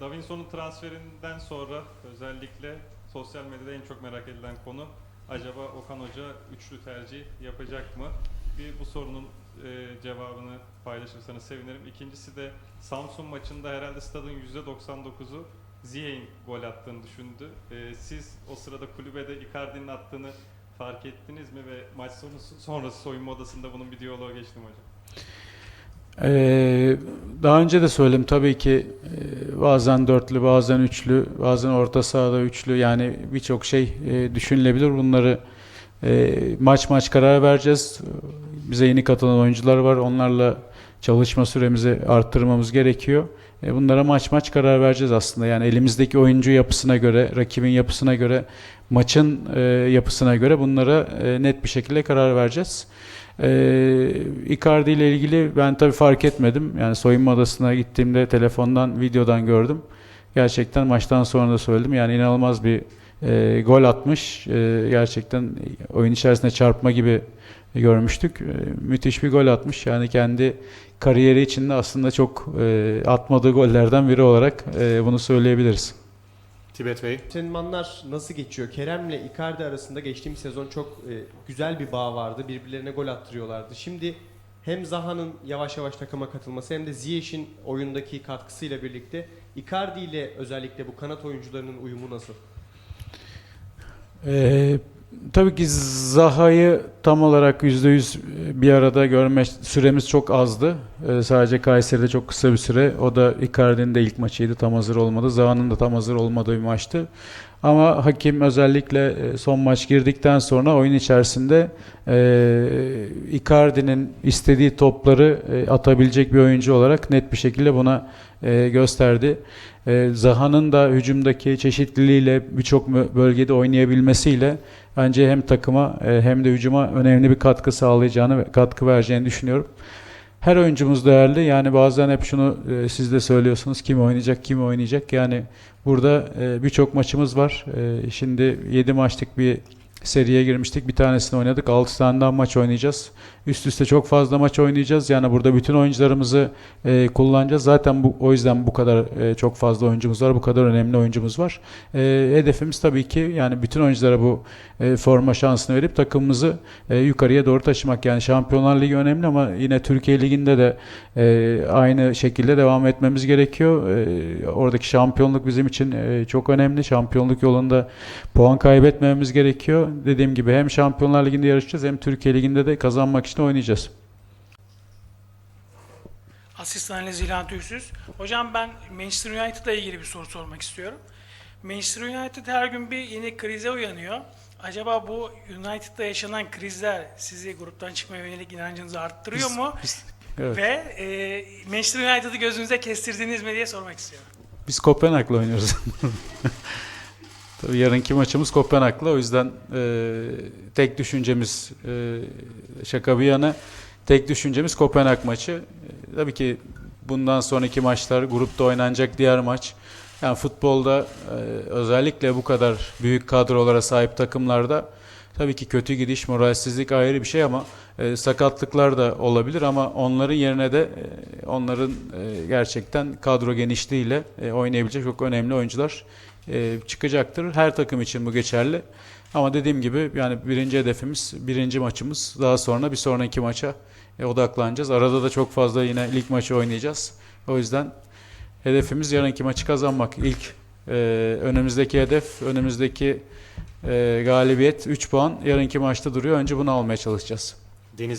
Davinson'un transferinden sonra özellikle sosyal medyada en çok merak edilen konu acaba Okan Hoca üçlü tercih yapacak mı? Bir bu sorunun e, cevabını paylaşırsanız sevinirim. İkincisi de Samsun maçında herhalde stadın %99'u Ziyech'in gol attığını düşündü. E, siz o sırada kulübede Icardi'nin attığını fark ettiniz mi ve maç sonu sonrası soyunma odasında bunun bir diyaloğa geçti mi hocam? Ee, daha önce de söyledim tabii ki e, bazen dörtlü, bazen üçlü, bazen orta sahada üçlü yani birçok şey e, düşünülebilir. Bunları e, maç maç karar vereceğiz. Bize yeni katılan oyuncular var. Onlarla çalışma süremizi arttırmamız gerekiyor. Bunlara maç maç karar vereceğiz aslında. Yani elimizdeki oyuncu yapısına göre, rakibin yapısına göre, maçın yapısına göre bunlara net bir şekilde karar vereceğiz. Ee, Icardi ile ilgili ben tabii fark etmedim. Yani soyunma odasına gittiğimde telefondan, videodan gördüm. Gerçekten maçtan sonra da söyledim. Yani inanılmaz bir e, gol atmış. E, gerçekten oyun içerisinde çarpma gibi görmüştük. E, müthiş bir gol atmış. Yani kendi kariyeri içinde aslında çok e, atmadığı gollerden biri olarak e, bunu söyleyebiliriz. Tibet Bey. Antrenmanlar nasıl geçiyor? Kerem'le Icardi arasında geçtiğimiz sezon çok e, güzel bir bağ vardı. Birbirlerine gol attırıyorlardı. Şimdi hem Zaha'nın yavaş yavaş takıma katılması hem de Ziyech'in oyundaki katkısıyla birlikte Icardi ile özellikle bu kanat oyuncularının uyumu nasıl? Ee, tabii ki Zaha'yı tam olarak %100 bir arada görme süremiz çok azdı. Ee, sadece Kayseri'de çok kısa bir süre. O da Icardi'nin de ilk maçıydı. Tam hazır olmadı. Zaha'nın da tam hazır olmadığı bir maçtı. Ama hakim özellikle e, son maç girdikten sonra oyun içerisinde e, Icardi'nin istediği topları e, atabilecek bir oyuncu olarak net bir şekilde buna e, gösterdi. E, Zaha'nın da hücumdaki çeşitliliğiyle birçok bölgede oynayabilmesiyle bence hem takıma e, hem de hücuma önemli bir katkı sağlayacağını katkı vereceğini düşünüyorum. Her oyuncumuz değerli. Yani bazen hep şunu e, siz de söylüyorsunuz. Kim oynayacak, kim oynayacak. Yani burada e, birçok maçımız var. E, şimdi 7 maçlık bir seriye girmiştik. Bir tanesini oynadık. 6 tane daha maç oynayacağız. Üst üste çok fazla maç oynayacağız. Yani burada bütün oyuncularımızı e, kullanacağız. Zaten bu o yüzden bu kadar e, çok fazla oyuncumuz var. Bu kadar önemli oyuncumuz var. E, hedefimiz tabii ki yani bütün oyunculara bu e, forma şansını verip takımımızı e, yukarıya doğru taşımak. Yani Şampiyonlar Ligi önemli ama yine Türkiye Ligi'nde de e, aynı şekilde devam etmemiz gerekiyor. E, oradaki şampiyonluk bizim için e, çok önemli. Şampiyonluk yolunda puan kaybetmememiz gerekiyor. Dediğim gibi hem Şampiyonlar Ligi'nde yarışacağız hem Türkiye Ligi'nde de kazanmak için oynayacağız. Asistan Ali Zilan Tüysüz. Hocam ben Manchester United'la ilgili bir soru sormak istiyorum. Manchester United her gün bir yeni krize uyanıyor. Acaba bu United'da yaşanan krizler sizi gruptan çıkmaya yönelik inancınızı arttırıyor Biz- mu? biz- evet. Ve e, Manchester United'ı gözünüze kestirdiniz mi diye sormak istiyorum. Biz Kopenhag'la oynuyoruz. Tabii yarınki maçımız Kopenhag'la. O yüzden e, tek düşüncemiz e, şaka bir yana tek düşüncemiz Kopenhag maçı. E, tabii ki bundan sonraki maçlar grupta oynanacak diğer maç. Yani futbolda e, özellikle bu kadar büyük kadrolara sahip takımlarda tabii ki kötü gidiş, moralsizlik ayrı bir şey ama e, sakatlıklar da olabilir ama onların yerine de e, onların e, gerçekten kadro genişliğiyle e, oynayabilecek çok önemli oyuncular e, çıkacaktır. Her takım için bu geçerli. Ama dediğim gibi yani birinci hedefimiz, birinci maçımız. Daha sonra bir sonraki maça odaklanacağız. Arada da çok fazla yine lig maçı oynayacağız. O yüzden hedefimiz yarınki maçı kazanmak. İlk önümüzdeki hedef, önümüzdeki galibiyet 3 puan yarınki maçta duruyor. Önce bunu almaya çalışacağız. Deniz Bey.